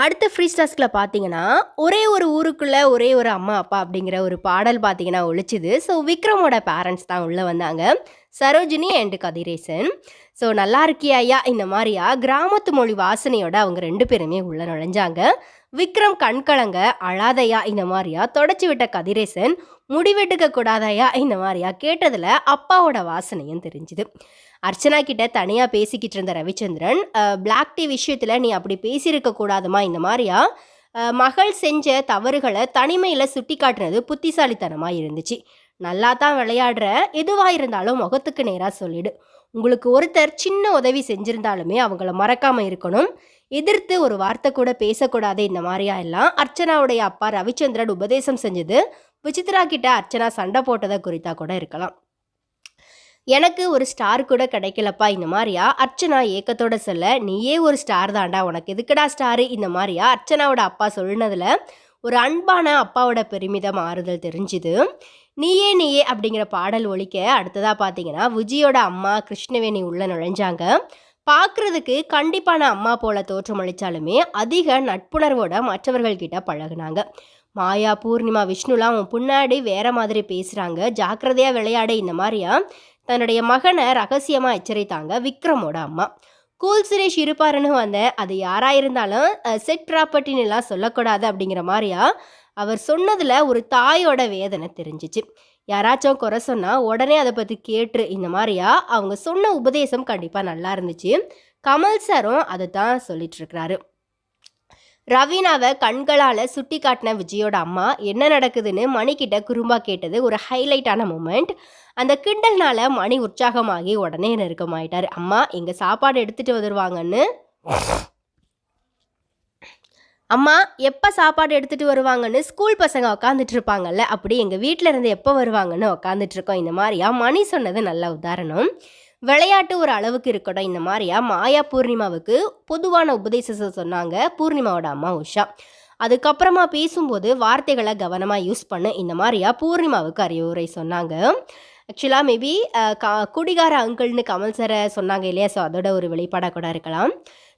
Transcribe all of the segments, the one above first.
அடுத்த ஃப்ரீ ஸ்டாஸ்கில் பார்த்தீங்கன்னா ஒரே ஒரு ஊருக்குள்ளே ஒரே ஒரு அம்மா அப்பா அப்படிங்கிற ஒரு பாடல் பார்த்தீங்கன்னா ஒழிச்சுது. ஸோ விக்ரமோட பேரண்ட்ஸ் தான் உள்ளே வந்தாங்க. சரோஜினி அண்டு கதிரேசன். ஸோ நல்லா இருக்கியா ஐயா? இந்த மாதிரியா? கிராமத்து மொழி வாசனையோட அவங்க ரெண்டு பேருமே உள்ளே நுழைஞ்சாங்க. விக்ரம் கண்கலங்க அழாதையா இந்த மாதிரியா? தொடச்சி விட்ட கதிரேசன் முடிவெட்டுக்க கூடாதாயா? இந்த மாதிரியா? கேட்டதில் அப்பாவோட வாசனையும் தெரிஞ்சுது. அர்ச்சனா கிட்ட தனியாக பேசிக்கிட்டு இருந்த ரவிச்சந்திரன் பிளாக் டீ விஷயத்தில் நீ அப்படி பேசியிருக்க கூடாதுமா? இந்த மாதிரியா? மகள் செஞ்ச தவறுகளை தனிமையில் சுட்டி காட்டுனது புத்திசாலித்தனமாக இருந்துச்சு. நல்லா தான் விளையாடுற எதுவாக இருந்தாலும் முகத்துக்கு நேராக சொல்லிடு. உங்களுக்கு ஒருத்தர் சின்ன உதவி செஞ்சிருந்தாலுமே அவங்கள மறக்காம இருக்கணும். எதிர்த்து ஒரு வார்த்தை கூட பேசக்கூடாது இந்த மாதிரியா எல்லாம். அர்ச்சனாவுடைய அப்பா ரவிச்சந்திரன் உபதேசம் செஞ்சது. விசித்ரா கிட்ட அர்ச்சனா சண்டை போட்டதை குறித்தா கூட இருக்கலாம். எனக்கு ஒரு ஸ்டார் கூட கிடைக்கலப்பா இந்த மாதிரியா? அர்ச்சனா ஏக்கத்தோட சொல்ல நீயே ஒரு ஸ்டார் தான்டா உனக்கு எதுக்குடா ஸ்டாரு இந்த மாதிரியா? அர்ச்சனாவோட அப்பா சொன்னதுல ஒரு அன்பான அப்பாவோட பெருமிதம் ஆறுதல் தெரிஞ்சுது. நீயே நீயே அப்படிங்கிற பாடல் ஒலிக்க அடுத்ததாக பார்த்தீங்கன்னா விஜயோட அம்மா கிருஷ்ணவேணி உள்ள நுழைஞ்சாங்க. பார்க்குறதுக்கு கண்டிப்பான அம்மா போல தோற்றமளித்தாலுமே அதிக நட்புணர்வோட மற்றவர்கள்கிட்ட பழகுனாங்க. மாயா பூர்ணிமா விஷ்ணுலாம் அவன் பின்னாடி வேற மாதிரி பேசுகிறாங்க ஜாக்கிரதையாக விளையாட இந்த மாதிரியா? தன்னுடைய மகனை ரகசியமாக எச்சரித்தாங்க விக்ரமோட அம்மா. கூல் சுரேஷ் இருப்பாருன்னு வந்தேன். அது யாராக இருந்தாலும் செட் ப்ராப்பர்ட்டின்னு எல்லாம் சொல்லக்கூடாது அப்படிங்கிற மாதிரியா? அவர் சொன்னதில் ஒரு தாயோட வேதனை தெரிஞ்சிச்சு. யாராச்சும் குறை சொன்னால் உடனே அதை பற்றி கேட்டு இந்த மாதிரியா? அவங்க சொன்ன உபதேசம் கண்டிப்பாக நல்லா இருந்துச்சு. கமல் சாரும் அதை தான் சொல்லிட்டுருக்கிறாரு. ரவீனாவை கண்களால் சுட்டி காட்டின விஜயோட அம்மா என்ன நடக்குதுன்னு மணிக்கிட்ட குறும்பா கேட்டது ஒரு ஹைலைட்டான மூமெண்ட் அந்த கிண்டல்னால மணி உற்சாகமாகி உடனே நெருக்கமாயிட்டார். அம்மா எங்கள் சாப்பாடு எடுத்துகிட்டு வந்துடுவாங்கன்னு அம்மா எப்போ சாப்பாடு எடுத்துகிட்டு வருவாங்கன்னு ஸ்கூல் பசங்க உக்காந்துட்டு இருப்பாங்கல்ல அப்படி எங்கள் வீட்டில் இருந்து எப்போ வருவாங்கன்னு உக்காந்துட்டு இருக்கோம் இந்த மாதிரியா மணி சொன்னது நல்ல உதாரணம். விளையாட்டு ஒரு அளவுக்கு இருக்கட்டும். இந்த மாதிரியா மாயா பூர்ணிமாவுக்கு பொதுவான உபதேசத்தை சொன்னாங்க பூர்ணிமாவோட அம்மா உஷா. அதுக்கப்புறமா பேசும்போது வார்த்தைகளை கவனமாக யூஸ் பண்ணு. இந்த மாதிரியா பூர்ணிமாவுக்கு அறிவுரை சொன்னாங்க. ஆக்சுவலாக மேபி குடிகார அங்கிள்னு கமல் சரை சொன்னாங்க இல்லையா? ஸோ அதோட ஒரு வெளிப்பாடாக கூட இருக்கலாம்.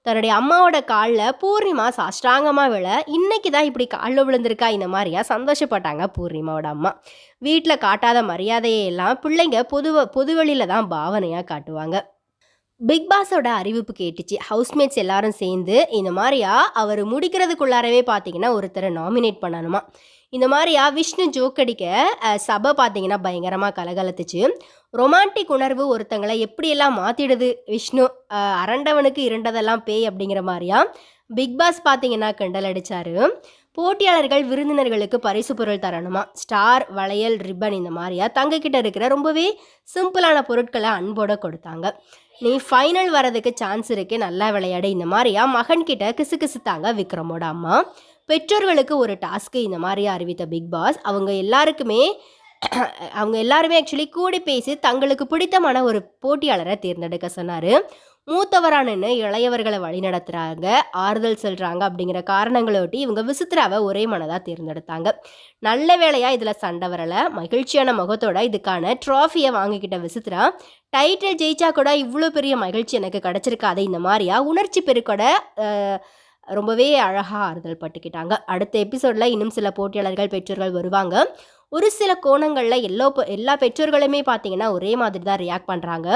தன்னுடைய அம்மாவோட காலில் பூர்ணிமா சாஷ்டாங்கமாக விழ இன்னைக்கு தான் இப்படி காலில் விழுந்திருக்கா இந்த மாதிரியா சந்தோஷப்பட்டாங்க பூர்ணிமாவோட அம்மா. வீட்டில் காட்டாத மரியாதையை எல்லாம் பிள்ளைங்க பொதுவ பொதுவெளியில் தான் பாவனையாக காட்டுவாங்க. பிக் பாஸோட அறிவிப்பு கேட்டுச்சு. ஹவுஸ்மேட்ஸ் எல்லாரும் சேர்ந்து இந்த மாதிரியா அவர் முடிக்கிறதுக்குள்ளாரவே பார்த்தீங்கன்னா ஒருத்தரை நாமினேட் பண்ணணுமா. இந்த மாதிரியா விஷ்ணு ஜோக்கடிக்க சபை பார்த்தீங்கன்னா பயங்கரமாக கலகலத்துச்சு. ரொமான்டிக் உணர்வு ஒருத்தங்களை எப்படியெல்லாம் மாற்றிடுது விஷ்ணு அரண்டவனுக்கு இரண்டதெல்லாம் பேய் அப்படிங்கிற மாதிரியா? பிக் பாஸ் பார்த்தீங்கன்னா கிண்டல் அடித்தார் போட்டியாளர்கள் விருந்தினர்களுக்கு பரிசு பொருள் தரணுமா? ஸ்டார் வளையல் ரிப்பன் இந்த மாதிரியா? தங்கக்கிட்ட இருக்கிற ரொம்பவே சிம்பிளான பொருட்களை அன்போட கொடுத்தாங்க. நீ ஃபைனல் வரதுக்கு சான்ஸ் இருக்கு நல்லா விளையாடு. இந்த மாதிரியா? மகன்கிட்ட கிசு கிசுத்தாங்க விக்ரமோட அம்மா. பெற்றோர்களுக்கு ஒரு டாஸ்க்கு இந்த மாதிரி அறிவித்த பிக் பாஸ். அவங்க எல்லாருக்குமே அவங்க எல்லாருமே ஆக்சுவலி கூடி பேசி தங்களுக்கு பிடித்தமான ஒரு போட்டியாளரை தேர்ந்தெடுக்க சொன்னார். மூத்தவரானு இளையவர்களை வழிநடத்துகிறாங்க ஆறுதல் சொல்கிறாங்க அப்படிங்கிற காரணங்களொட்டி இவங்க விசித்ராவை ஒரே மனதாக தேர்ந்தெடுத்தாங்க. நல்ல வேளையாக இதில் சண்டை வரலை. மகிழ்ச்சியான முகத்தோட இதுக்கான ட்ராஃபியை வாங்கிக்கிட்ட விசித்ரா டைட்டில் ஜெயிச்சா கூட இவ்வளோ பெரிய மகிழ்ச்சி எனக்கு கிடச்சிருக்காது இந்த மாதிரியா உணர்ச்சி பெருக்கோட ரொம்பவே அழகாக ஆறுதல் பட்டுக்கிட்டாங்க. அடுத்த எபிசோடில் இன்னும் சில போட்டியாளர்கள் பெற்றோர்கள் வருவாங்க. ஒரு சில கோணங்களில் எல்லோ எல்லா பெற்றோர்களுமே பார்த்தீங்கன்னா ஒரே மாதிரி தான் ரியாக்ட் பண்ணுறாங்க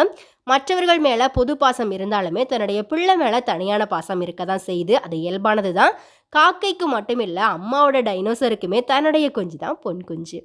மற்றவர்கள் மேலே பொது பாசம் இருந்தாலுமே தன்னுடைய பிள்ளை மேலே தனியான பாசம் இருக்க தான் செய்யுது. அது இயல்பானது தான். காக்கைக்கு மட்டும் இல்லை அம்மாவோட டைனோசருக்குமே தன்னுடைய குஞ்சு தான் பொன் குஞ்சு.